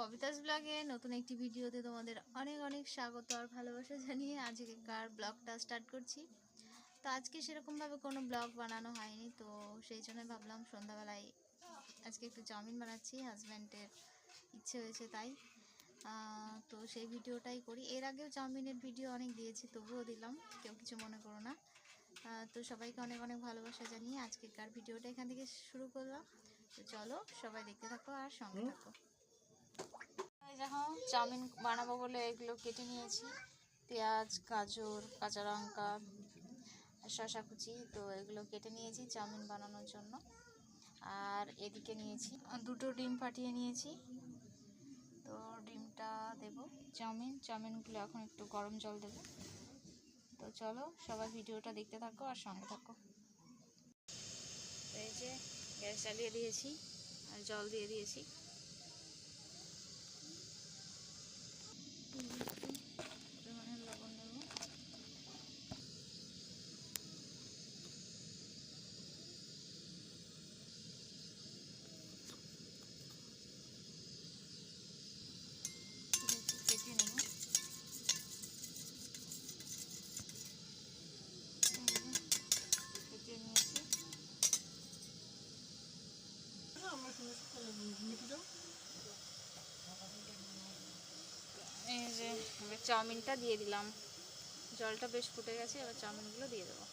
ববিতাস ব্লগে নতুন একটি ভিডিওতে তোমাদের অনেক অনেক স্বাগত আর ভালোবাসা জানিয়ে আজকেকার ব্লগটা স্টার্ট করছি। তো আজকে সেরকমভাবে কোনো ব্লগ বানানো হয়নি তো সেই জন্য ভাবলাম সন্ধ্যাবেলায় আজকে একটু চাউমিন বানাচ্ছি হাজব্যান্ডের ইচ্ছে হয়েছে তাই। তো সেই ভিডিওটাই করি। এর আগেও চাউমিনের ভিডিও অনেক দিয়েছি তবুও দিলাম কেউ কিছু মনে করো না। তো সবাইকে অনেক অনেক ভালোবাসা জানিয়ে আজকেকার ভিডিওটা এখান থেকে শুরু করলাম। তো চলো সবাই দেখতে থাকো আর সঙ্গে থাকো। চাউমিন বানাবো বলে এগুলো কেটে নিয়েছি। পেঁয়াজ, গাজর, কাঁচা লঙ্কা শশা কুচি, তো এগুলো কেটে নিয়েছি চাউমিন বানানোর জন্য। আর এদিকে নিয়েছি, দুটো ডিম ফাটিয়ে নিয়েছি। তো ডিমটা দেব চাউমিন। চাউমিনগুলো এখন একটু গরম জল দেবো। তো চলো সবাই ভিডিওটা দেখতে থাকো আর সঙ্গে থাকো। এই যে গ্যাস জ্বালিয়ে দিয়েছি আর জল দিয়ে দিয়েছি। চাউমিনটা দিয়ে দিলাম। জলটা বেশ ফুটে গেছে, এবার চাউমিনগুলো দিয়ে দেবো।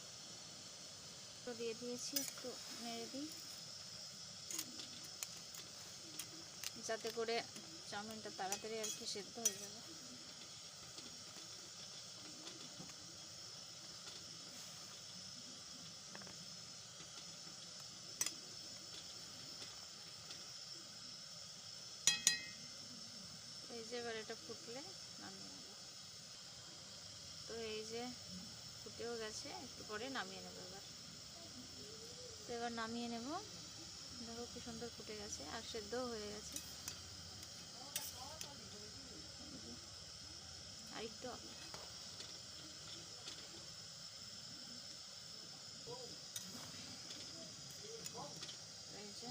তো দিয়ে দিয়েছি একটু নেড়ে দিই। যাতে করে চাউমিনটা তাড়াতাড়ি আর কি সেদ্ধ হয়ে যাবে। এই যে এবার এটা ফুটলে নামিয়ে যে ফুটেও গেছে, একটু পরে নামিয়ে নেব এবার। তো এবার নামিয়ে নেব। দেখো কি সুন্দর ফুটে গেছে, আর সেদ্ধও হয়ে গেছে। আর একটু হবে। এই যে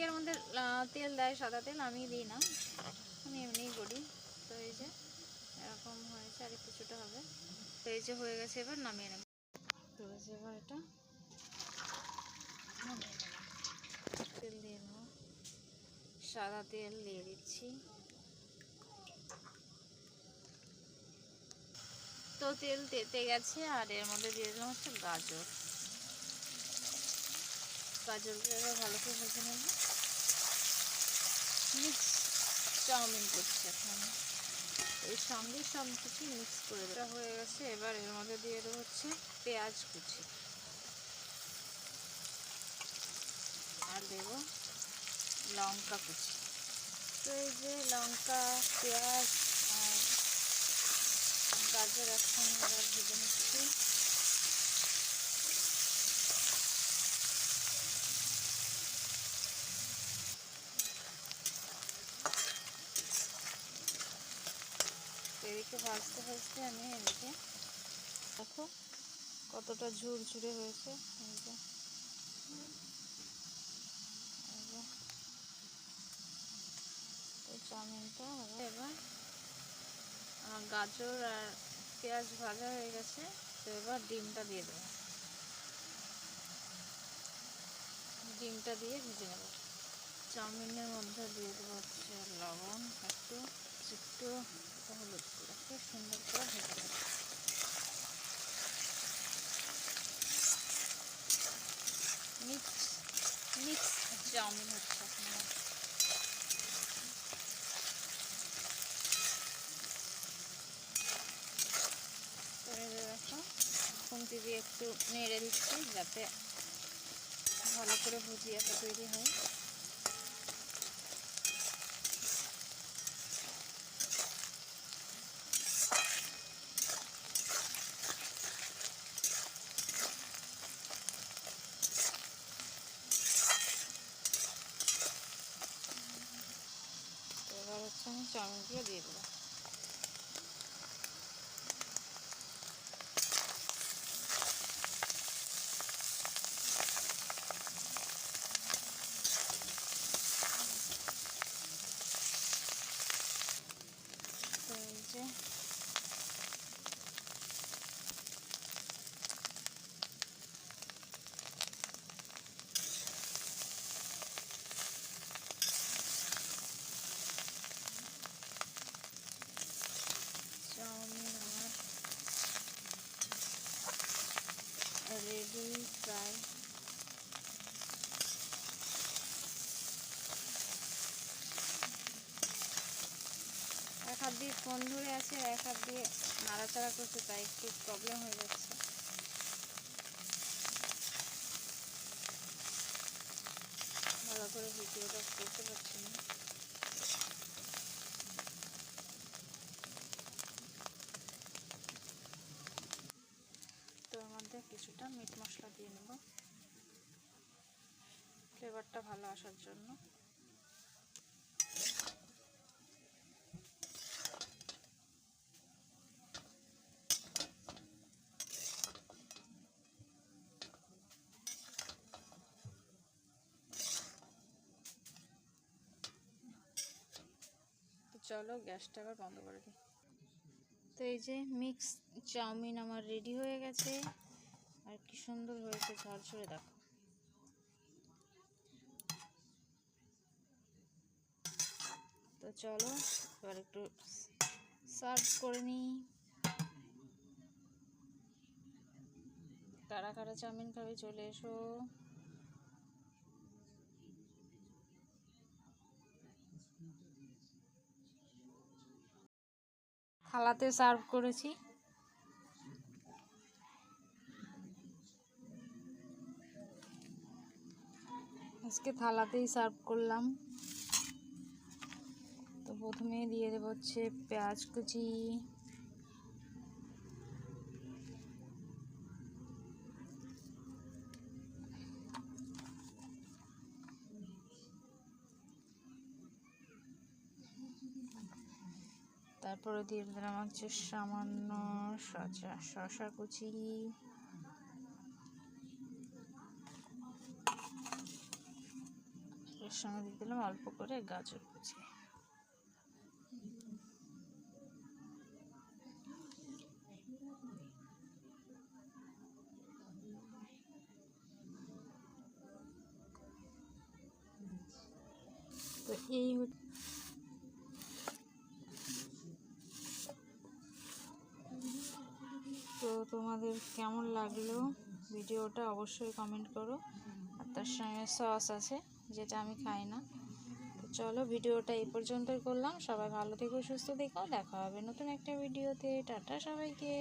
অনেকের মধ্যে তেল দেয় সাদা তেল, আমি দিই না। আমি এমনিই করি। তো এই যে, এরকম হয়েছে আর কিছুটা হবে। তো এই যে হয়ে গেছে এবার নামিয়ে নেব। তো এই যে এবার এটা তেল দিয়ে নেব। সাদা তেল দিয়ে দিচ্ছি। তো তেল তেতে গেছে আর এর মধ্যে দিয়ে দিলাম হচ্ছে গাজর। এবার ভালো করে ভেজে নেব। মিক্স চাউমিন করছি এখন। এর সঙ্গে সব কিছু মিক্স করে দেওয়া হয়ে গেছে, এবার এর মধ্যে দিয়ে দেবো হচ্ছে পেঁয়াজ কুচি। আর দেব লঙ্কা কুচি। তো এই যে লঙ্কা, পেঁয়াজ আর গাজর এখন এবার ভেজে নিচ্ছি। এদিকে ভাজতে ভাজতে আমি এদিকে দেখো কতটা ঝুরঝুরে হয়েছে। চাউমিনটা হবে। এবার আমার গাজর আর পেঁয়াজ ভাজা হয়ে গেছে, তো এবার ডিমটা দিয়ে দেবো। ডিমটা দিয়ে ভেজে নেব। চাউমিনের মধ্যে দিয়ে দেবো হচ্ছে লবণ, একটু একটু হলুদ করে খুব সুন্দর করে ভেজে নেব। মিক্স মিক্স চাউমিন হচ্ছে। তো এই দেখো খুন্তি দিয়ে একটু নেড়ে দিচ্ছি যাতে ভালো করে ভুজিয়াটা তৈরি হয় তো এবার হচ্ছে আমি চাউমিনগুলো দিয়ে দেবো রেডি প্রায় এক হাত দিয়ে ফোন ধরে আছে এক হাত দিয়ে নাড়াচাড়া করছে, তাই একটু প্রবলেম হয়ে যাচ্ছে। ভালো করে ভিডিওটা করতে পারছি না তো এর মধ্যে কিছুটা মিট মশলা দিয়ে নেব ফ্লেভারটা ভালো আসার জন্য। চলো, গ্যাসটা আবার বন্ধ করে দিই। তো এই যে মিক্স চাউমিন আমার রেডি হয়ে গেছে। আর কি সুন্দর হয়েছে ঝরঝরে দেখো। চলো, এবার একটু সার্ভ করে নিই। কারা কারা চাউমিন খাবে চলে এসো। থালাতে সার্ভ করেছি। আজকে থালাতেই সার্ভ করলাম। তো প্রথমে দিয়ে দেবো হচ্ছে পেঁয়াজ কুচি। তারপরে দিয়ে দিলাম হচ্ছে সামান্য শসা শসা কুচি। এর সঙ্গে দিয়ে দিলাম অল্প করে গাজর কুচি। এই তো তোমাদের কেমন লাগল ভিডিওটা অবশ্যই কমেন্ট করো। আর তার সঙ্গে সস আছে, যেটা আমি খাই না। তো চলো ভিডিওটা এই পর্যন্তই করলাম। সবাই ভালো থেকো, সুস্থ থেকো। দেখা হবে নতুন একটা ভিডিওতে। টাটা সবাইকে।